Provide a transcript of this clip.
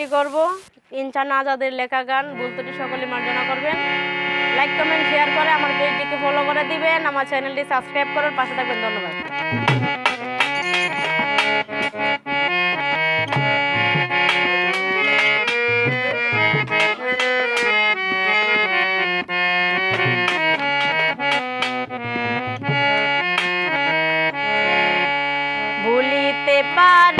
আবৃত্তি করব। ইনসান আজাদের লেখা গান বুলতুটি সকলে মার্জনা করবেন। লাইক কমেন্ট শেয়ার করে আমার পেজটিকে ফলো করে দিবেন। আমার চ্যানেলটি সাবস্ক্রাইব করার পাশে থাকবেন। ধন্যবাদ। body.